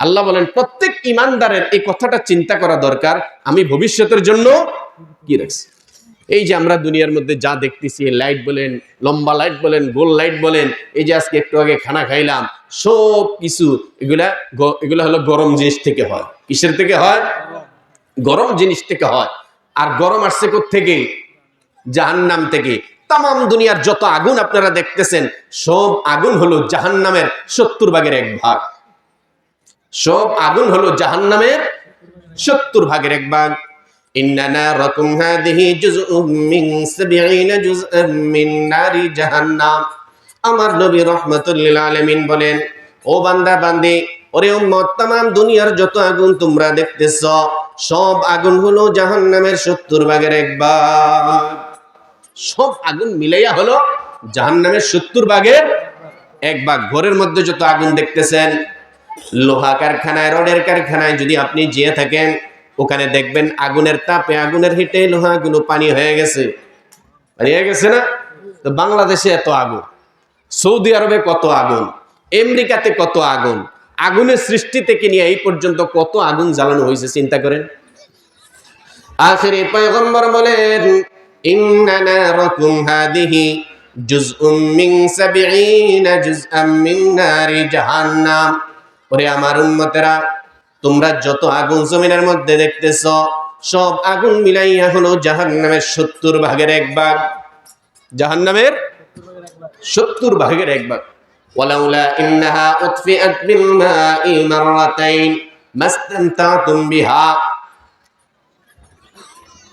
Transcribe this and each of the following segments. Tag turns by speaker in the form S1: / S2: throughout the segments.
S1: আল্লাহ বলেন, প্রত্যেক ইমানদারের এই কথাটা চিন্তা করা দরকার, আমি ভবিষ্যতের জন্য কি রাখছি? এই যে আমরা দুনিয়ার মধ্যে যা দেখতেছি, লাইট বলেন, লম্বা লাইট বলেন, গোল লাইট বলেন, এই যে আজকে একটু আগে খানা খাইলাম, সব কিছু, এগুলা এগুলা হলো গরম জিনিস থেকে হয়। কিসের থেকে হয়? গরম জিনিস থেকে হয়। আর গরম আসছে থেকে জাহান্নাম থেকে। তাম দুনিয়ার যত আগুন আপনারা দেখতেছেন, সব আগুন হলো জাহান্নামের সত্তর ভাগের এক ভাগ। সব আগুন হলো জাহান্নামের সত্তর ভাগের এক ভাগ। আমার বলেন, ও বান্দা, বান্দি দুনিয়ার যত আগুন তোমরা দেখতেছ, সব আগুন হলো জাহান্নামের সত্তর ভাগের এক ভাগ। সব আগুন মিলাইয়া হলো জাহান্নামের সত্তর ভাগের এক ভাগ। ঘরের মধ্যে যত আগুন দেখতেছেন লোহা কারখানায়, রডের কারখানায় যদি আপনি যেয়ে থাকেন, ওখানে দেখবেন আগুনের তাপে, আগুনের হিটে লোহাগুলো পানি হয়ে গেছে। পানি হয়ে গেছে না? তো বাংলাদেশে এত আগুন, সৌদি আরবে কত আগুন, আমেরিকাতে কত আগুন, আগুনের সৃষ্টি থেকে নিয়ে এই পর্যন্ত কত আগুন জ্বালানো হয়েছে, চিন্তা করেন। আখেরি পয়গম্বর বলেন জাহান্নাম। ওরে আমার উম্মতেরা, তোমরা যত আগুন জমিনের মধ্যে দেখতেছ, সব আগুন মিলাইয়া হলো জাহান নামের সত্তর ভাগের এক ভাগ। জাহান্নামের সত্তর ভাগের এক ভাগ। ইন্নাহা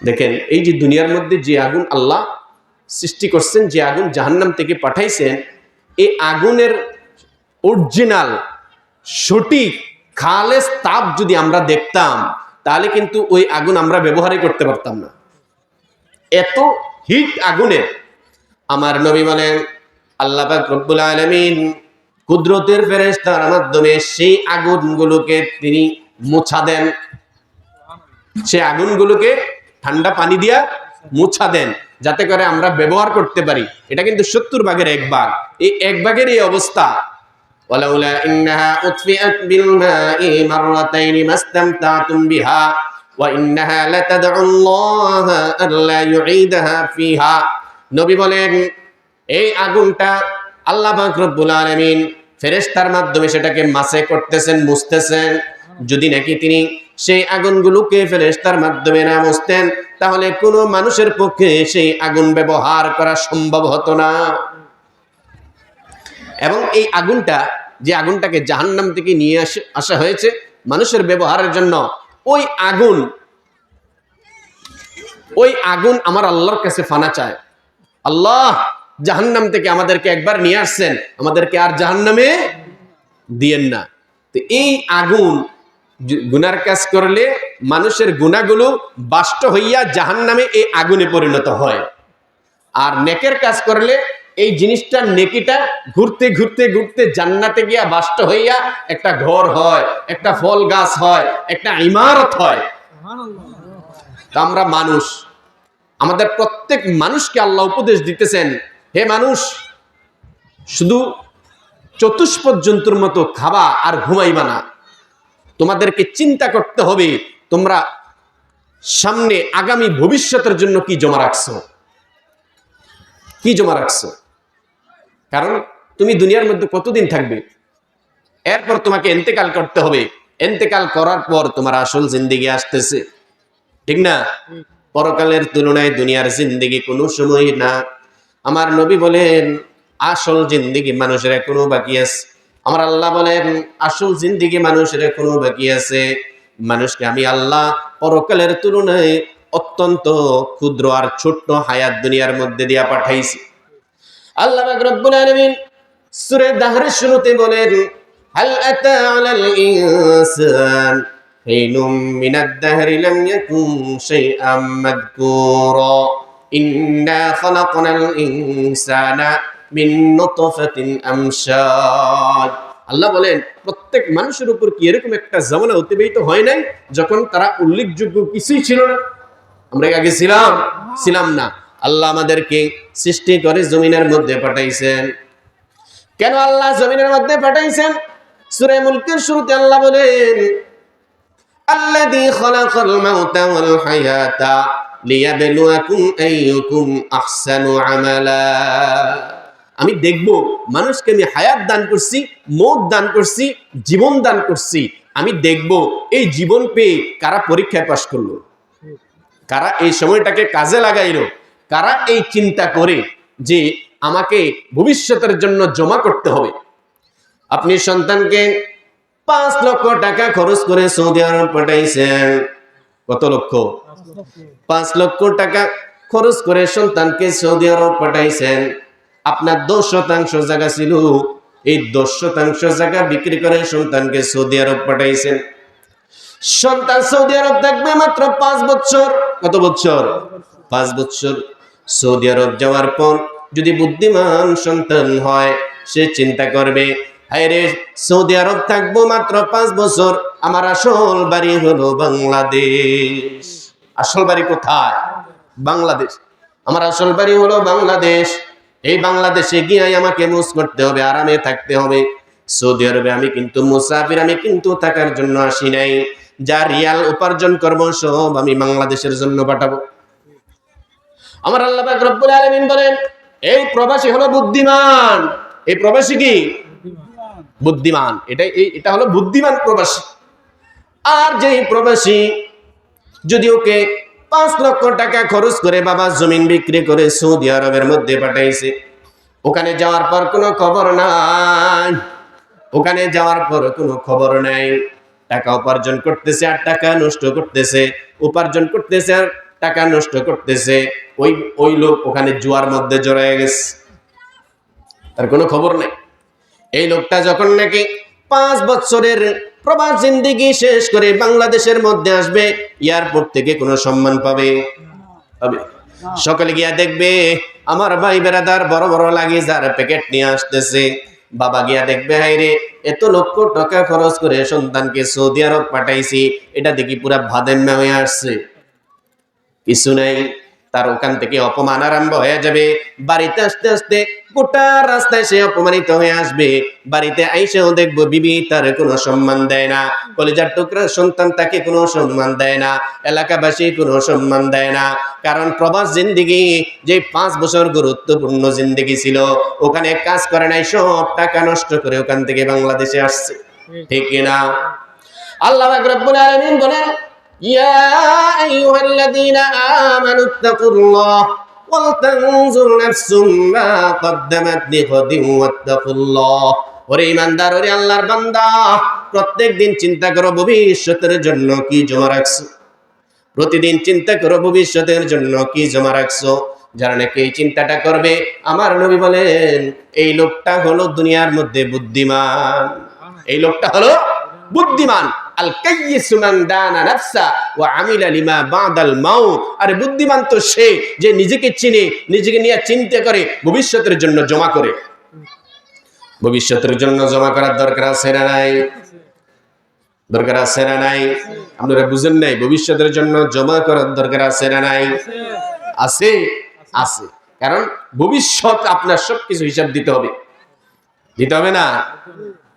S1: দেখেন, এই যে দুনিয়ার মধ্যে যে আগুন আল্লাহ সৃষ্টি করছেন, যে আগুন জাহান্নাম থেকে পাঠাইছেন, এই আগুনের অরিজিনাল সঠিক, খালেস তাপ যদি আমরা দেখতাম, তাহলে কিন্তু ওই আগুন আমরা ব্যবহারই করতে পারতাম না। এত হিট আগুনে আমার নবী বলেন, আল্লাহ রব্বুল আলামিন কুদরতের ফেরেশতার মাধ্যমে সেই আগুনগুলোকে তিনি মোছা দেন। সে আগুনগুলোকে ঠান্ডা পানি দিয়া মোছা দেন, যাতে করে আমরা ব্যবহার করতে পারি। এটা কিন্তু সত্তর ভাগের এক ভাগ। এই এক ভাগের এই অবস্থা ولولا إنها أطفئت بالماء مرتين ما استمتعتم بها وإنها لتدعو الله ألا يعيدها فيها নবী বলেন এই আগুনটা আল্লাহ পাক রব্বুল আলামিন ফেরেশতার মাধ্যমে সেটাকে মাসে করতেছেন মুছতেছেন যদি নাকি তিনি সেই আগুনগুলোকে ফেরেশতার মাধ্যমে না মুছতেন তাহলে কোনো মানুষের পক্ষে সেই আগুন ব্যবহার করা সম্ভব হতো না এবং এই আগুনটা, যে আগুনটাকে জাহান্নাম থেকে নিয়ে আসে, আসা হয়েছে মানুষের ব্যবহারের জন্য, ওই আগুন ওই আগুন আমার আল্লাহর কাছে ফানা চায়। আল্লাহ জাহান্নাম থেকে আমাদেরকে একবার নিয়ে আসছেন, আমাদেরকে আর জাহান্নামে দিয়েন না। তো এই আগুন গুনার কাজ করলে মানুষের গুণাগুলো বাষ্ট হইয়া জাহান্নামে এই আগুনে পরিণত হয়। আর নেকের কাজ করলে এই জিনিসটা নেকিটা ঘুরতে ঘুরতে ঘুরতে জান্নাতে গিয়া বাষ্ট হইয়া একটা ঘর হয়, একটা ফল গাছ হয়, একটা ইমারত হয়। তা আমরা মানুষ। আমাদের প্রত্যেক মানুষকে আল্লাহ উপদেশ দিতেছেন, হে মানুষ, শুধু চতুষ্পদ জন্তুর মতো খাবা আর ঘুমাইবা না। তোমাদেরকে চিন্তা করতে হবে, তোমরা সামনে আগামী ভবিষ্যতের জন্য কি জমা রাখছো? কি জমা রাখছো? কারণ তুমি দুনিয়ার মধ্যে কতদিন থাকবে? এরপর তোমাকে এন্তেকাল করতে হবে। এন্তেকাল করার পর তোমার আসল জিন্দিগি আসতেছে। ঠিক না? পরকালের তুলনায় দুনিয়ার জিন্দিগি কোনো সময় না। আমার নবী বলেন, আসল জিন্দিগি মানুষের এখনও বাকি আছে। আমার আল্লাহ বলেন, আসল জিন্দিগি মানুষের এখনও বাকি আছে। মানুষকে আমি আল্লাহ পরকালের তুলনায় অত্যন্ত ক্ষুদ্র আর ছোট্ট হায়াত দুনিয়ার মধ্যে দিয়া পাঠাইছি। আল্লাহ রব্বুল আলামিন সূরা দাহরের শুরুতে বলেন, হাল আতা আলাল ইনসান হিনুম মিনাদ দাহরি লাম ইয়াকুন শাইআম মাযকুরা। ইন্না খালাকনাল ইনসানা মিন নুতফাতিন আমশাদ। আল্লাহ বলেন, প্রত্যেক মানুষের উপর কি এরকম একটা জামানা অতিবাহিত হয় নাই, যখন তারা উল্লেখযোগ্য কিছুই ছিল না? আমরা আগে ছিলাম? ছিলাম না। আল্লাহ আমাদেরকে সৃষ্টি করে জমিনের মধ্যে পাঠাইছেন। কেন আল্লাহ জমিনের মধ্যে পাঠাইছেন? সুরে মুলকের শুরুতে আল্লাহ বলেন আল্লাদি মাউতা ওয়াল হায়াতা লিয়াবলুয়াকুম আইয়ুকুম আহসানু আমালা। আমি দেখব, মানুষকে আমি হায়াত দান করছি, মৌত দান করছি, জীবন দান করছি। আমি দেখব, এই জীবন পেয়ে কারা পরীক্ষায় পাশ করল? কারা এই সময়টাকে কাজে লাগাইলো? কারা এই চিন্তা করে যে আমাকে ভবিষ্যতের জন্য জমা করতে হবে? আপনি সন্তানকে পাঁচ লক্ষ টাকা খরচ করে সৌদি আরব পাঠাইছেন। কত লক্ষ? পাঁচ লক্ষ টাকা খরচ করে সন্তানকে সৌদি আরব পাঠাইছেন। আপনার দশ শতাংশ জায়গা ছিল। এই দশ শতাংশ জায়গা বিক্রি করে সন্তানকে সৌদি আরব পাঠাইছেন। সন্তান সৌদি আরব থাকবে মাত্র পাঁচ বছর। কত বছর? পাঁচ বছর। সৌদি আরব যাওয়ার পর যদি বুদ্ধিমান সন্তান হয়, সে চিন্তা করবে, হায় রে, সৌদি আরব থাকব মাত্র পাঁচ বছর, আমার আসল বাড়ি হলো বাংলাদেশ। আসল বাড়ি কোথায়? বাংলাদেশ। আমার আসল বাড়ি হলো বাংলাদেশ। এই বাংলাদেশে গিয়ে আমাকে মুস করতে হবে, আরামে থাকতে হবে। সৌদি আরবে আমি কিন্তু মুসাফির, আমি কিন্তু থাকার জন্য আসি নাই। যা রিয়াল উপার্জন করব সব আমি বাংলাদেশের জন্য পাঠাবো। আমার আল্লাহ রব্বুল আলামিন বলেন, এই প্রবাসী হলো বুদ্ধিমান। এই প্রবাসী কি? বুদ্ধিমান। এটা এটা হলো বুদ্ধিমান প্রবাসী। আর যেই প্রবাসী যদি ওকে পাঁচ লক্ষ টাকা খরচ করে বাবা জমিন বিক্রি করে সৌদি আরবের মধ্যে পাঠাইছে, ওখানে যাওয়ার পর কোনো খবর নাই। ওখানে যাওয়ার পর কোনো খবর নাই। টাকা উপার্জন করতেছে আর টাকা নষ্ট করতেছে, উপার্জন করতেছে আর টাকা নষ্ট করতেছে, ওই ওই লোক ওখানে জুয়ার মধ্যে জড়ায় গেছে। তার কোনো খবর নেই। এই লোকটা যখন নাকি পাঁচ বছরের প্রবাস জিন্দিগি শেষ করে বাংলাদেশের মধ্যে আসবে, এয়ারপোর্ট থেকে কোনো সম্মান পাবে? সকালে গিয়া দেখবে, আমার ভাই বেড়াদার বড় বড় লাগে যার প্যাকেট নিয়ে আসতেছে। বাবা গিয়া দেখবে হাই রে এত লক্ষ টাকা খরচ করে সন্তানকে সৌদি আরব পাঠাইছি, এটা দেখি পুরা ভাদেম্যা হয়ে আসছে। কিছু নাই তার ওখান থেকে অপমান আরম্ভ হয়ে যাবে। বাড়িতে আসতে আসতে গোটা রাস্তায় সে অপমানিত হয়ে আসবে। বাড়িতে আইসেও দেখব বিবি তার কোনো সম্মান দেয় না। কলেজার টুকরা সন্তান তাকে কোনো সম্মান দেয় না। এলাকাবাসী কোনো সম্মান দেয় না। কারণ প্রবাস জিন্দিগি যে পাঁচ বছর গুরুত্বপূর্ণ জিন্দিগি ছিল ওখানে কাজ করে নাই সব টাকা নষ্ট করে ওখান থেকে বাংলাদেশে আসছে। ঠিক কিনা? আল্লাহ রাব্বুল আলামিন বলেন ইয়া আইয়ুহাল্লাযীনা আমানু তাকুল্লাহ ওয়ালতানজুর নাফসুম মা কদ্দামাত লিগাদিন ওয়াত্তাকুল্লাহ। ওরে ইমানদার ওরে আল্লাহর বান্দা, প্রত্যেক দিন চিন্তা করো ভবিষ্যতের জন্য কি জমা রাখছো? প্রতিদিন চিন্তা করো ভবিষ্যতের জন্য কি জমা রাখছো? যারা নাকি এই চিন্তাটা করবে, আমার নবী বলেন, এই লোকটা হলো দুনিয়ার মধ্যে বুদ্ধিমান। এই লোকটা হলো বুদ্ধিমান। সে যে নিজেকে চিনে, নিজেকে নিয়ে চিন্তা করে, ভবিষ্যতের জন্য জমা করে। ভবিষ্যতের জন্য জমা করার দরকার আছে না নাই? দরকার আছে না নাই? আপনারা বুঝেন নাই, ভবিষ্যতের জন্য জমা করার দরকার আছে না নাই? আছে আছে। কারণ ভবিষ্যৎ আপনার সবকিছু হিসাব দিতে হবে। দিতে হবে না?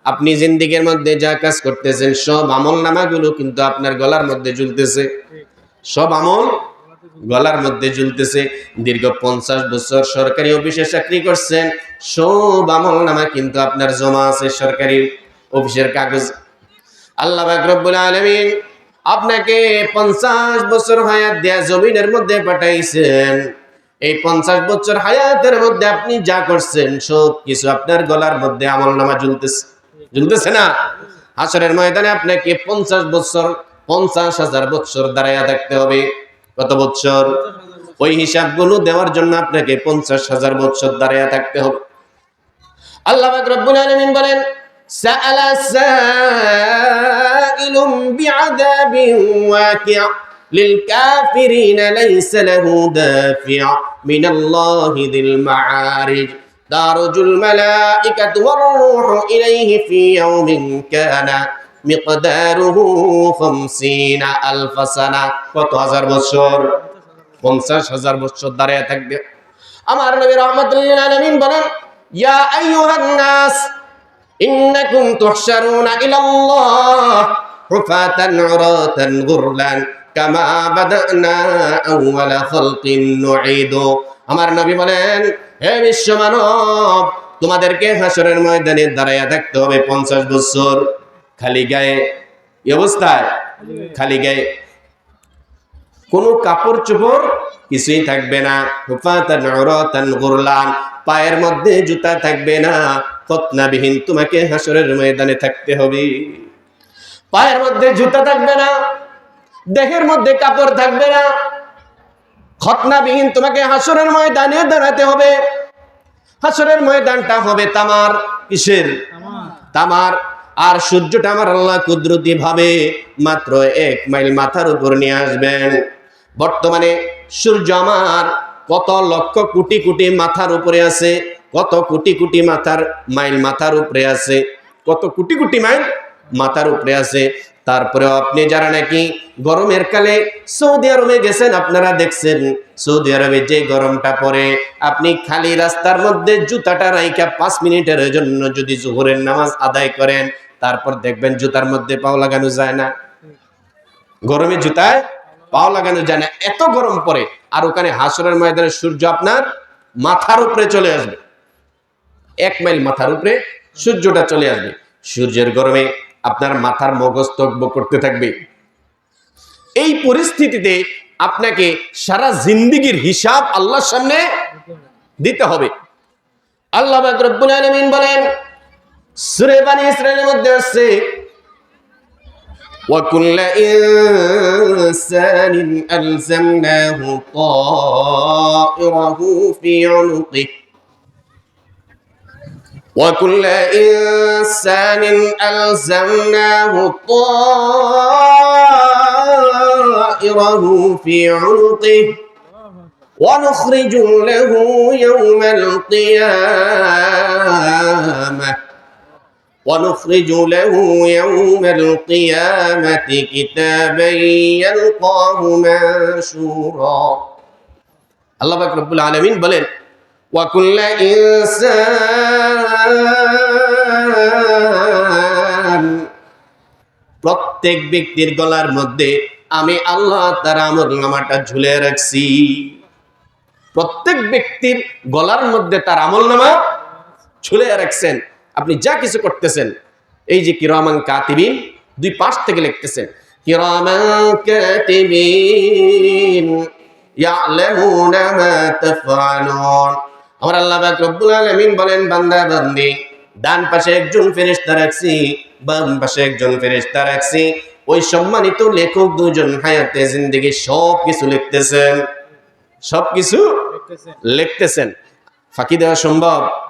S1: আপনি জিন্দিগির মধ্যে যা কাজ করতেছেন, সব আমল নামাগুলো কিন্তু আপনার গলার মধ্যে ঝুলতেছে। সব আমল গলার মধ্যে ঝুলতেছে। দীর্ঘ পঞ্চাশ বছর সরকারি অফিসে চাকরি করছেন, সব আমল নামা কিন্তু আপনার জমা আছে সরকারি অফিসের কাগজ। আল্লাহ রব্বুল আলমিন আপনাকে পঞ্চাশ বছর হায়াত দেয়া জমিনের মধ্যে পাঠাইছেন। এই পঞ্চাশ বছর হায়াতের মধ্যে আপনি যা করছেন সব কিছু আপনার গলার মধ্যে আমল নামা ঝুলতেছে। ঝুলতেছে না হাসরের ময়দানে আপনাকে পঞ্চাশ বছর পঞ্চাশ হাজার বছর দাঁড়াইয়া থাকতে হবে কত বছর ওই হিসাবগুলো দেওয়ার জন্য আপনাকে পঞ্চাশ হাজার বছর দাঁড়াইয়া থাকতে হবে আল্লাহ রব্বুল আলমিন বলেন سأل سائل بعذاب واقع للكافرين ليس له دافع من الله ذي المعارج تعرج الملائكة والروح إليه في يوم كان مقداره خمسين ألف سنة কত হাজার বছর পঞ্চাশ হাজার বছর দাঁড়িয়ে থাকবে আমার নবী রহমতুল্লাহ আলমিন বলেন ইয়া আইয়ুহান নাস ইন্নাকুম তুহশারুনা ইলাল্লাহ হুফাতান উরাতান গুরলান আমার নবী বলেন, হে বিশ্ব মানব তোমাদেরকে হাসরের ময়দানে দাঁড়াইয়া থাকতে হবে পঞ্চাশ বছর। খালি গায়ে অবস্থায়, খালি গায়ে। কোনো কাপড় চোপড় কিছুই থাকবে না। পায়ের মধ্যে জুতা থাকবে না। ফতনাবিহীন তোমাকে হাসরের ময়দানে থাকতে হবে। পায়ের মধ্যে জুতা থাকবে না। দেহের মধ্যে কাপড় থাকবে না। খতনাবিহীন তোমাকে হাসরের ময়দানে দাঁড়াতে হবে। হাসরের ময়দানটা হবে তামার, কিসের? তামার। আর সূর্যটা আমার আল্লাহ কুদরতি ভাবে মাত্র এক মাইল মাথার উপর নিয়ে আসবেন। বর্তমানে সূর্য আমার কত লক্ষ কোটি কোটি মাথার উপরে আছে, কত কোটি কোটি মাথার মাইল মাথার উপরে আছে, কত কোটি কোটি মাইল মাথার উপরে আছে। তারপরেও আপনি যারা নাকি গরমের কালে সৌদি আরবে গেছেন, আপনারা দেখছেন সৌদি আরবে যে গরমটা পড়ে, আপনি খালি রাস্তার মধ্যে জুতাটা রাইখা পাঁচ মিনিটের জন্য যদি জোহরের নামাজ আদায় করেন, তারপর দেখবেন জুতার মধ্যে পাও লাগানো যায় না। গরমে জুতায় পাও লাগানো যায় না। এত গরম পড়ে, আর ওখানে হাসরের ময়দানে সূর্য আপনার মাথার উপরে চলে আসবে। এক মাইল মাথার উপরে সূর্যটা চলে আসবে। সূর্যের গরমে আপনার মাথার মগজ তকব করতে থাকবে এই পরিস্থিতিতে আপনাকে সারা জিন্দিগির হিসাব আল্লাহর সামনে দিতে হবে আল্লাহ পাক রব্বুল আলামিন বলেন সূরা বানি ইসরাঈলের মধ্যে আছে وكل إنسان ألزمناه طائره في عنقه وكل إنسان ألزمناه طائره في عنقه ونخرج له يوم القيامة. ونخرج له يوم القيامة كتابا يلقاه منشورا. الله رب العالمين. بلين. وكل إنسان প্রত্যেক ব্যক্তির গলার মধ্যে আমি আল্লাহ তার আমল নামাটা ঝুলে রাখছি প্রত্যেক ব্যক্তির গলার মধ্যে তার আমল নামা ঝুলে রাখছেন আপনি যা কিছু করতেছেন এই যে কিরামান কাতিবিন দুই পাশ থেকে লিখতেছেন কিরামান কাতিবিন ইয়ালামুনা মা তাফআলুন আমার আল্লাহ রব্বুল আলামিন বলেন, বান্দা, বান্দি, ডান পাশে একজন ফেরেশতা রাখছি, বাম পাশে একজন ফেরেশতা রাখছি। ওই সম্মানিত লেখক দুজন হায়াতে জিন্দিগি সব কিছু লিখতেছেন। সব কিছু লিখতেছেন। ফাঁকি দেওয়া সম্ভব।